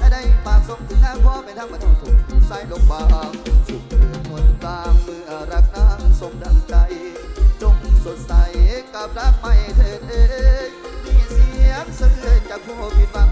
ถ้าไรปากสมถึงหน้าว่าไปทางประตูถูกสายลงบางสุขมนตามเมื่อรักน้งสมดังใจ จงสดใสกับรักไม่เถิเองมีเสียงสะเทือนจากผู้พิบัง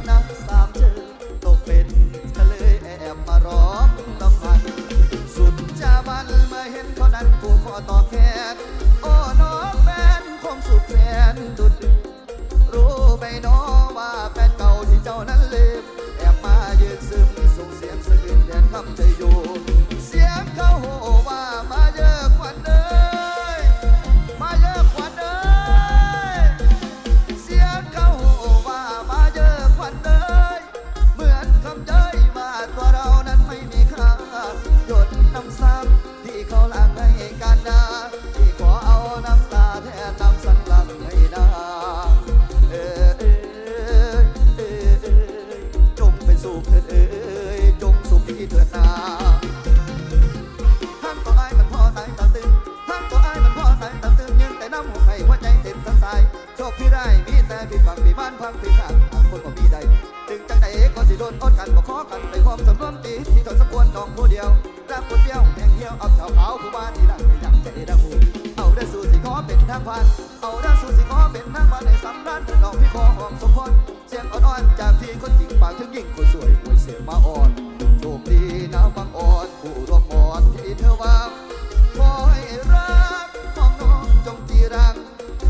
ยวเอาสาวขาวผู้บ้านที่รักไปดักใจดังหูเอาได้สู่สิขอเป็นทางผ่าน เอาได้สู่สิขอเป็นทางผ่านในสำนักน้องพี่ขอหอมสมพรเสียงอ่อนๆจากที่คนจริงปากถึงยิ่งคนสวยหวยเสียงมาอ่อนโชคดีน้ำบางอ่อนผู้ร่วมอ่อนที่เธอวางขอให้รักของน้องจงจีรัง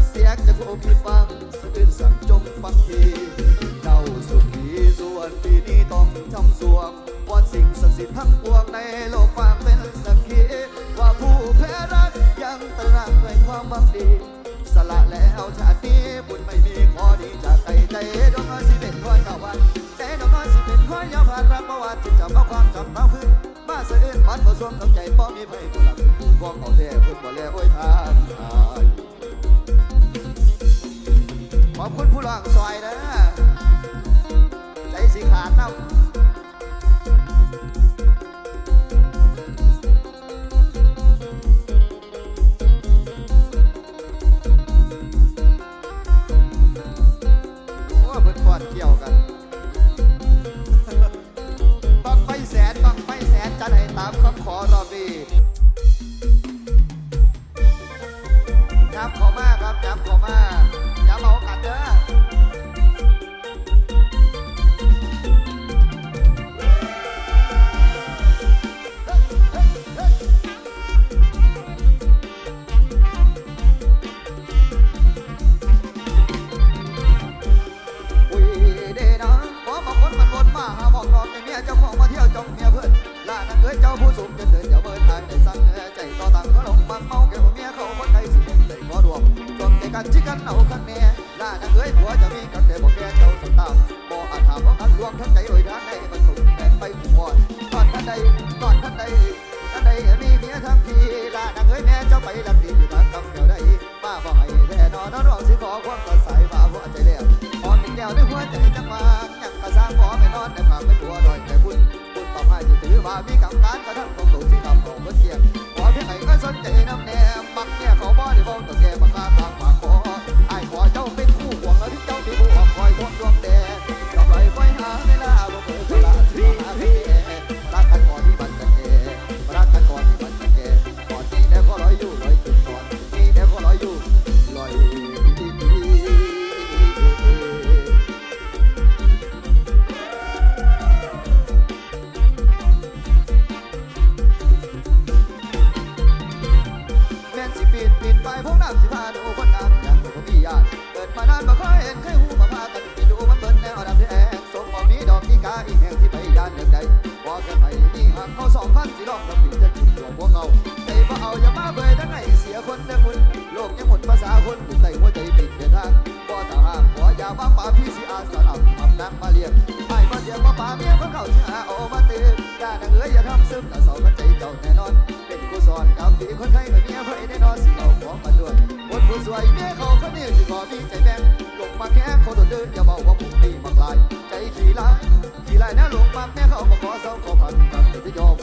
เสียงจากผู้พี่ฟังสื่อสั่งจงฟังทีเจ้าสุขีส่วนปีนี้ต้องจำสวงวอนสิ่งศักดิ์สิทธิ์ทั้งปวง ควาดี สละแล้วชาตินี้บุญไม่มีขอดีจากใจใจน้องน้อยสิเป็นร้อเก้าวันใน้องน้อยสิเป็นร้อยาวผ่านรับประวัติที่จะาความจำเอาพื้นมาเสื่อนบัดบ่สวมน้ำใจป้อมีไผผู้หลักผู้ฟ้องเอาแท้เพื่อนบ่แล้วไอ้ยทานขอบคุณผู้หลังซอยนะใจสิขาดเน่า ขอรอบดีรับขอมากครับจับขอมากจับเอาโอกาสเด้อ แต่ปากไม่กลัวอร่อยแต่บุญบุญต่อให้จะถือว่ามีกรรมการกระทำของตัวที่ทำของเมื่อเสียงขอเพียงไหนก็สนใจน้ำแนมมักเนี่ยขอบ่ได้บ้องตัวแกมาฆ่าทางปากขอไอ้ขอเจ้าเป็นคู่หวงแล้วที่เจ้าที่ผู้กคอยควงดวง สิบอพี่ใจแบงลงมาแค่คนเดินอย่าบอกว่าผมตีมากลาย ใจขี่ลายขี่ลายนะลงมาแม่เขามาขอเศร้าขอพันกันที่ยอม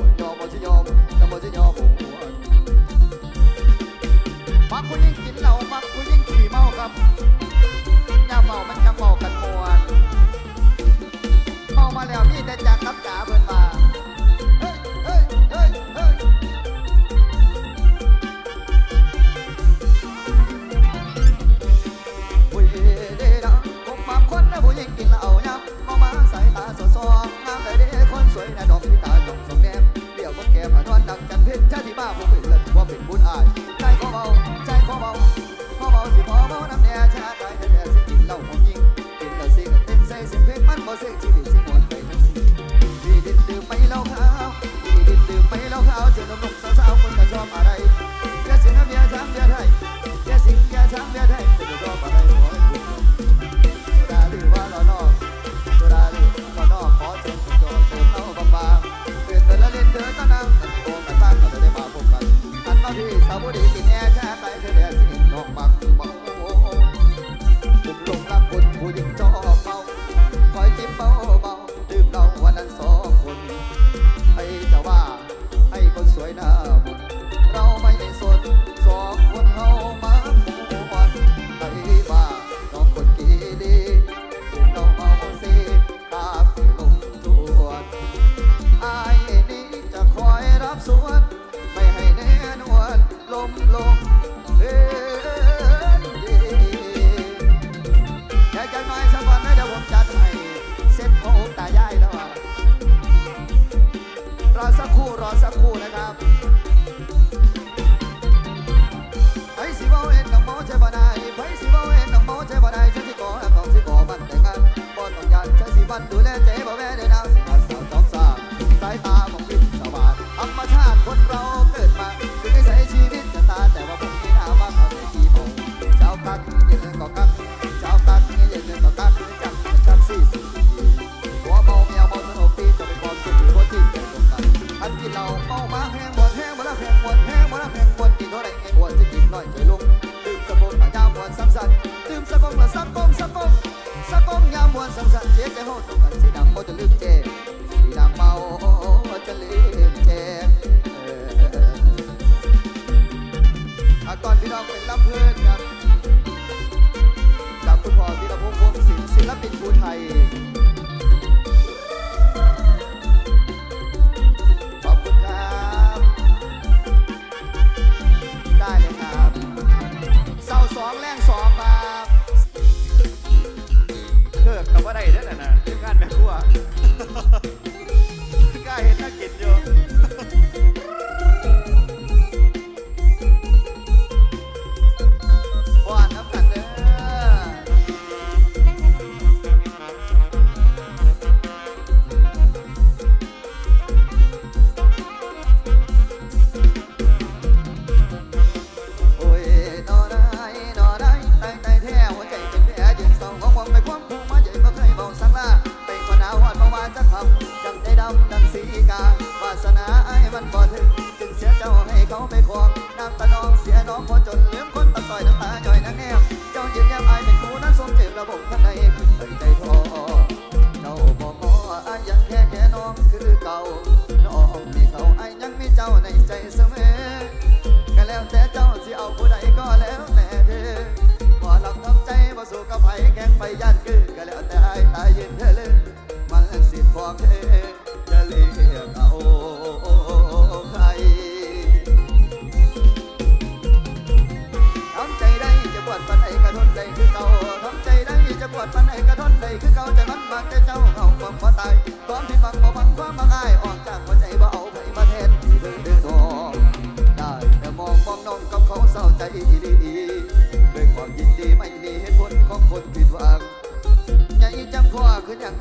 그냥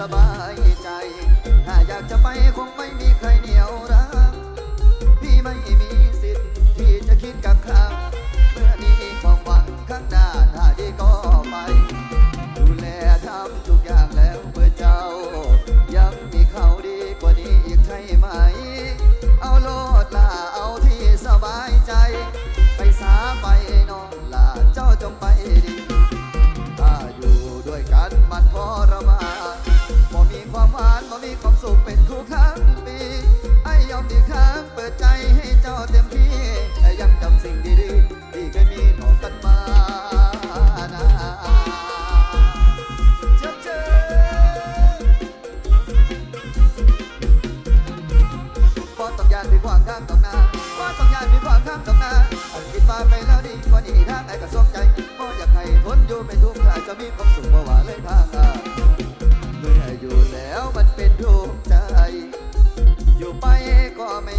สบายใจ ถ้าอยากจะไปคงไม่มีใครเหนียวรั ไม่ทุกข์ถ้าจะมีความสุขบ่หวาเลยทางอะเมื่ออยู่แล้วมันเป็นทุกข์ใจ อยู่ไปก็ไม่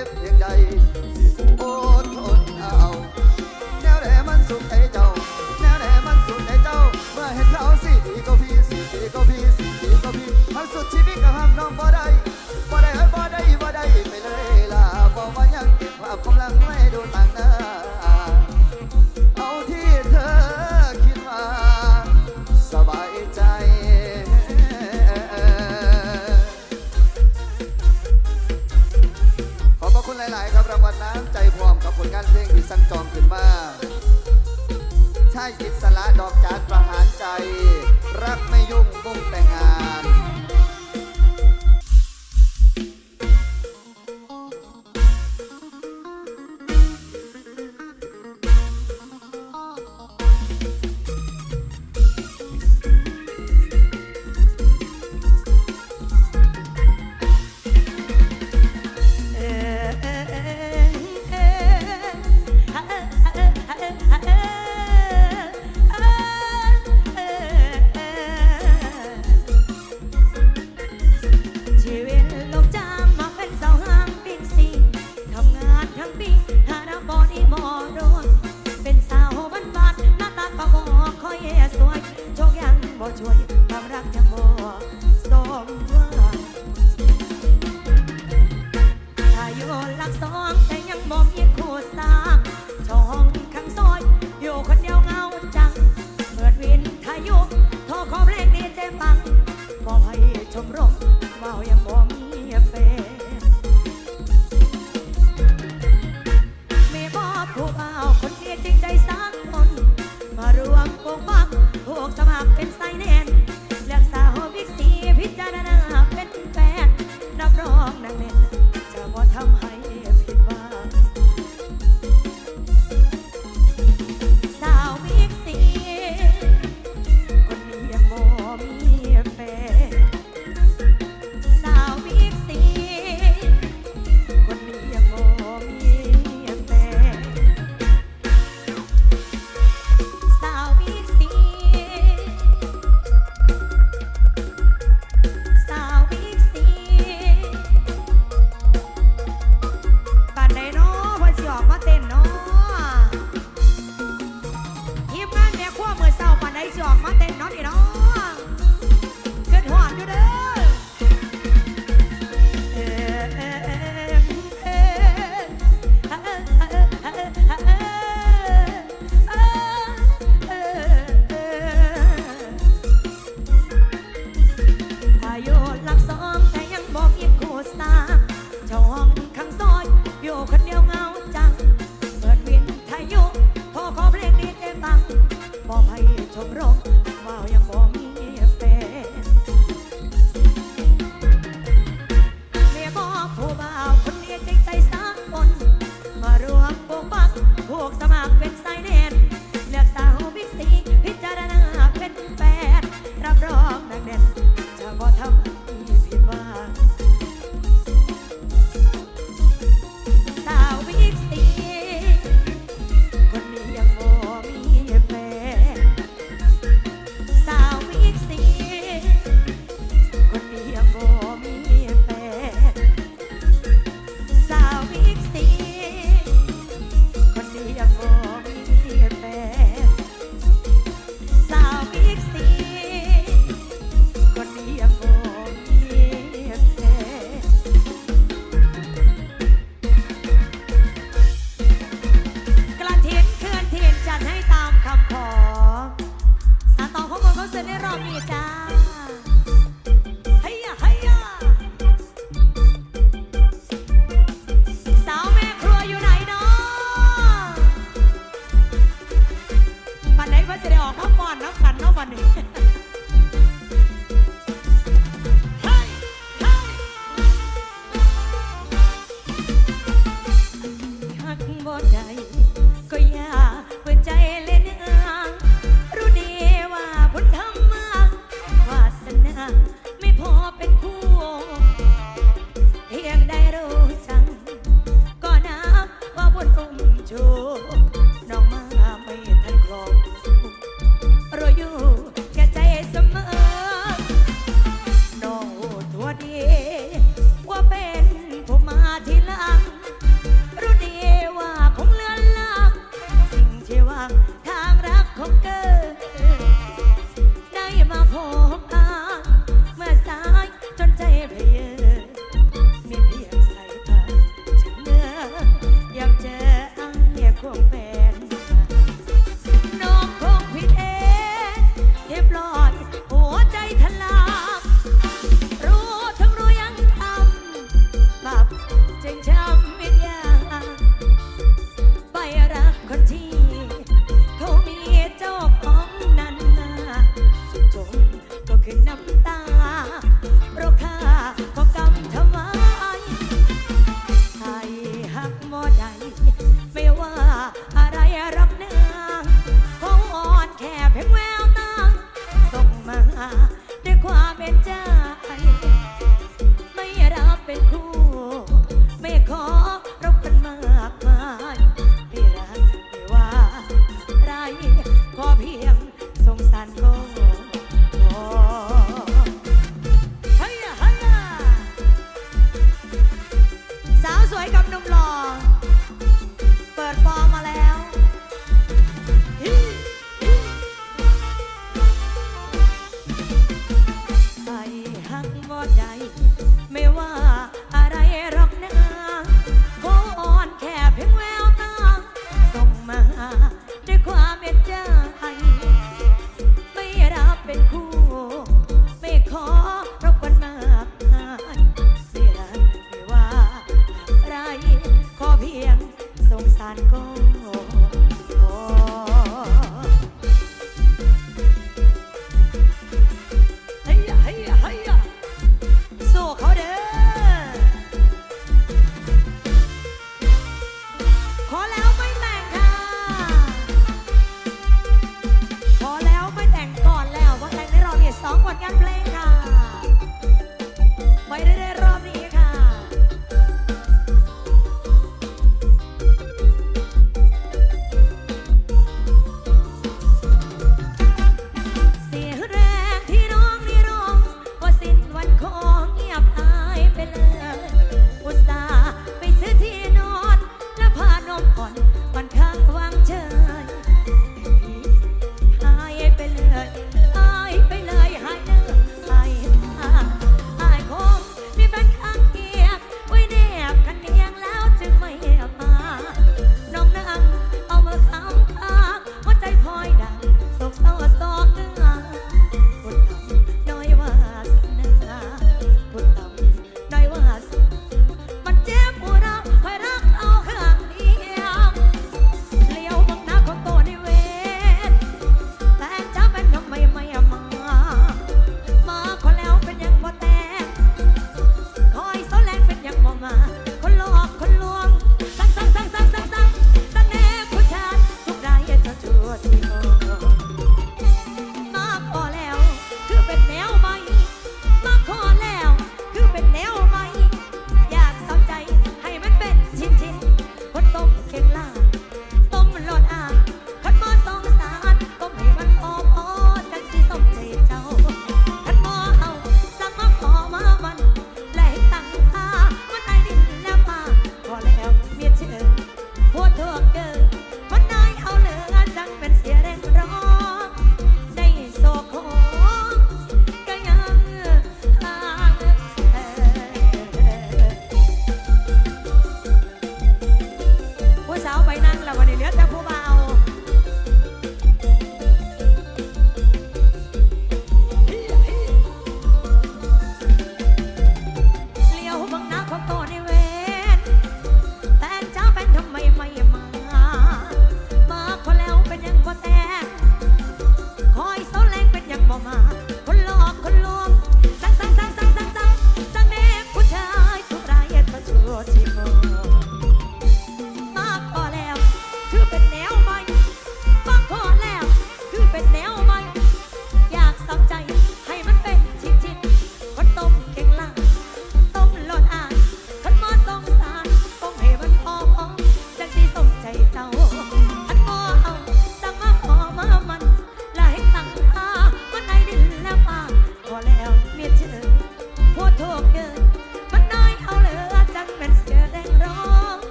yeah. ab ins พวกปักพวกสมัครเป็น